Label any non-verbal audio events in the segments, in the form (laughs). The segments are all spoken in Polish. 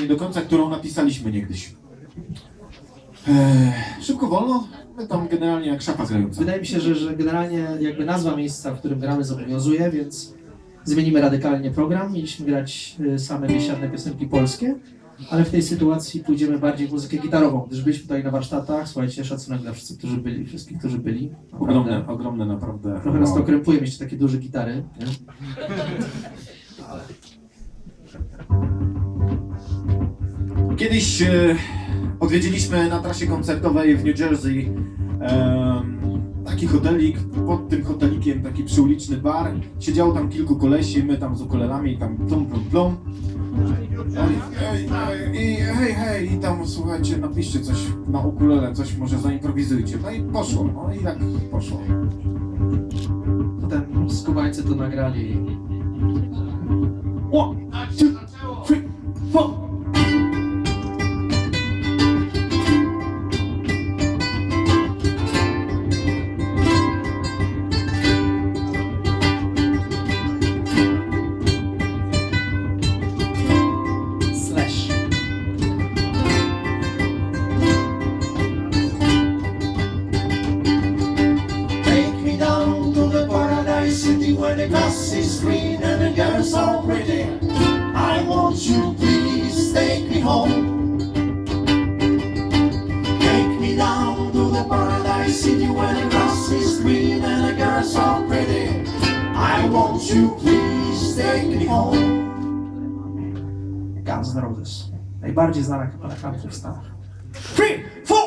nie do końca, którą napisaliśmy niegdyś. Eee, szybko, wolno? My tam generalnie jak szafa grająca. Wydaje mi się, że, że generalnie jakby nazwa miejsca, w którym gramy zobowiązuje, więc zmienimy radykalnie program. Mieliśmy grać y, same biesiadne piosenki polskie, ale w tej sytuacji pójdziemy bardziej w muzykę gitarową, gdyż byliśmy tutaj na warsztatach. Słuchajcie, szacunek dla wszystkich, którzy byli, wszystkich, którzy byli. Ogromne, Naprawdę. ogromne naprawdę. Trochę nas to krępuje mieć takie duże gitary. Nie? (laughs) Kiedyś e, odwiedziliśmy na trasie koncertowej w New Jersey taki hotelik, pod tym hotelikiem taki przyuliczny bar. Siedziało tam kilku kolesi, my tam z ukulelami, tam plum plum plum. Ej, I hej, hej, i tam słuchajcie, napiszcie coś na ukulele, coś może zaimprowizujcie. No i poszło, no i tak poszło. Potem skubańcy to nagrali. One, I want you, please take me home. Take me down to the paradise city where the grass is green and the girls are pretty. I want you, please take me home. Guns N' Roses. Najbardziej znana kapela country w Stanach. Three, four.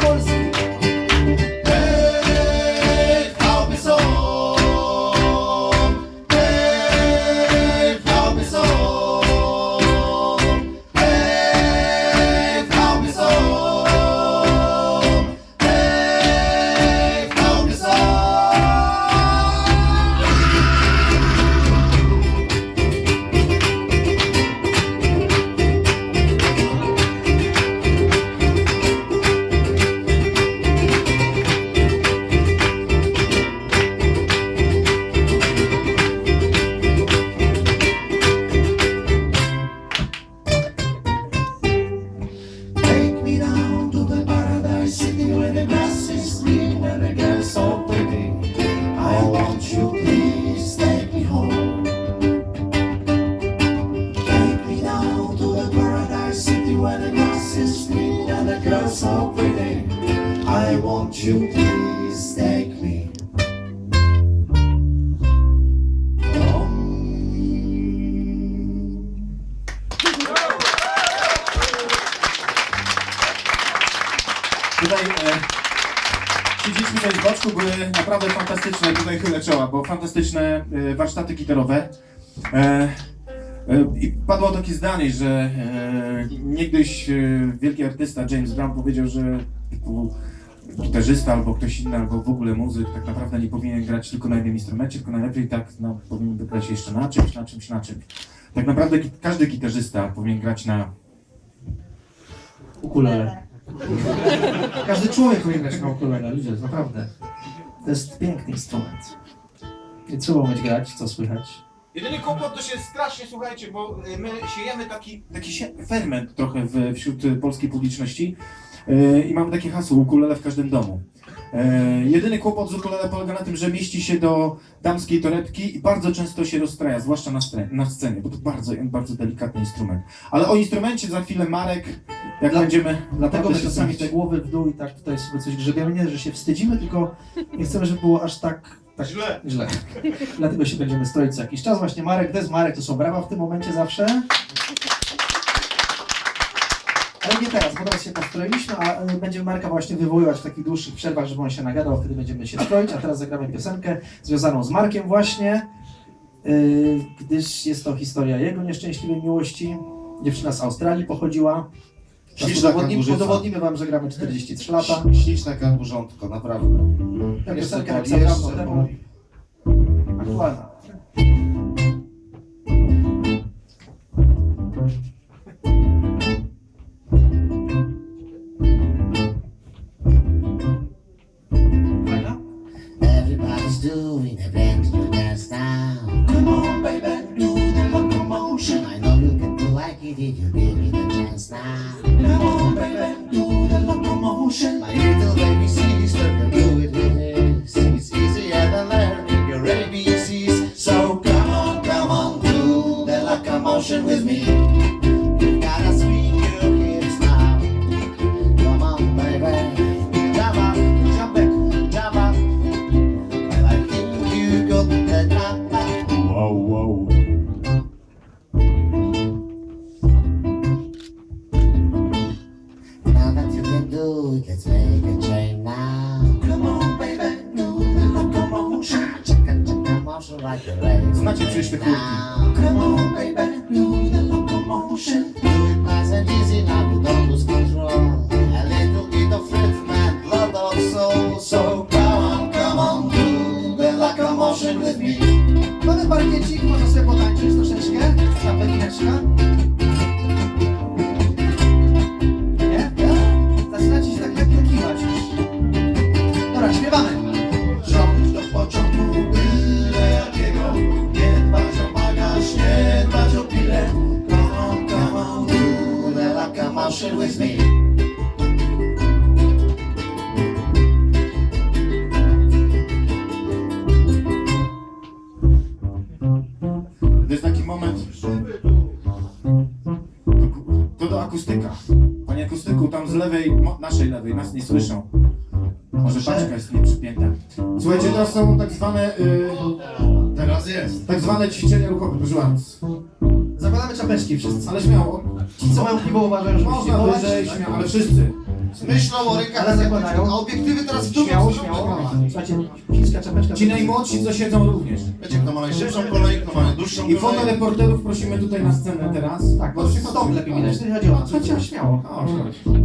Home. Please take me. Tutaj e, siedzieliśmy były naprawdę fantastyczne, tutaj chylę czoła, bo fantastyczne e, warsztaty gitarowe. E, I padło takie zdanie, że niegdyś wielki artysta James Brown powiedział, że gitarzysta albo ktoś inny, albo w ogóle muzyk tak naprawdę nie powinien grać tylko na jednym instrumencie, tylko najlepiej tak no, powinien grać jeszcze na czymś, na czymś, na czymś. Tak naprawdę każdy gitarzysta powinien grać na Ukulele. Każdy człowiek powinien grać na ukulele, ludzie, naprawdę. To jest piękny instrument. Nie trzeba umieć grać, co słychać. Jedyny kłopot to się strasznie, słuchajcie, bo y, my siejemy taki, taki ferment trochę w, wśród polskiej publiczności i mamy takie hasło ukulele w każdym domu. E, jedyny kłopot z ukulele polega na tym, że mieści się do damskiej torebki i bardzo często się rozstraja, zwłaszcza na, stre- na scenie, bo to bardzo, bardzo delikatny instrument. Ale o instrumencie za chwilę Marek, jak Dla- będziemy Dlatego my czasami te głowy w dół i tak tutaj sobie coś grzebiemy, nie, że się wstydzimy, tylko nie chcemy, żeby było aż tak, tak Źle. źle. Dlatego się będziemy stroić co jakiś czas. Właśnie Marek, to jest Marek, to są brawa w tym momencie zawsze. Ale nie teraz, bo teraz się postroiliśmy, a y, będziemy Marka właśnie wywoływać w takich dłuższych przerwach, żeby on się nagadał, wtedy będziemy się stroić, a teraz zagramy piosenkę związaną z Markiem właśnie, y, gdyż jest to historia jego nieszczęśliwej miłości. Dziewczyna z Australii pochodziła. Śliczna udowodnimy, udowodnimy wam, że gramy 43 lata. Śliczne kangurzątko, naprawdę. Piosenkę boli, napisałem dawno temu. Aktualna. Chance now. Come on, baby, do the locomotion. My little baby sister on, do the locomotion with me. Parkiecik, można sobie potańczyć troszeczkę. Ta pekineczka. Locomotion with me To jest taki moment. To do akustyka. Panie akustyku, tam z lewej, naszej lewej, nas nie słyszą. Może paczka jest nieprzypięta. Słuchajcie, teraz są tak zwane, y, Teraz jest. tak zwane ćwiczenia ruchowe, proszę bardzo. Zakładamy czapeczki wszyscy. Ale śmiało, Ci, co mają piwo, uważają, że można musi wyżej, śmiało, ale wszyscy. Myślą o rękach, Ale zakładają. a obiektywy teraz w dół. Śmiało, śmiało. Słuchajcie, chińska czapeczka. Ci najmłodsi, co siedzą również. Wiecie, kto ma najszybszą kolej, kto ma najdłuższą I kolej. fotoreporterów prosimy tutaj na scenę teraz. Tak, bo stop lepiej widać. To nie chodzi o to. Chodźcie, śmiało. Chodź, chodź.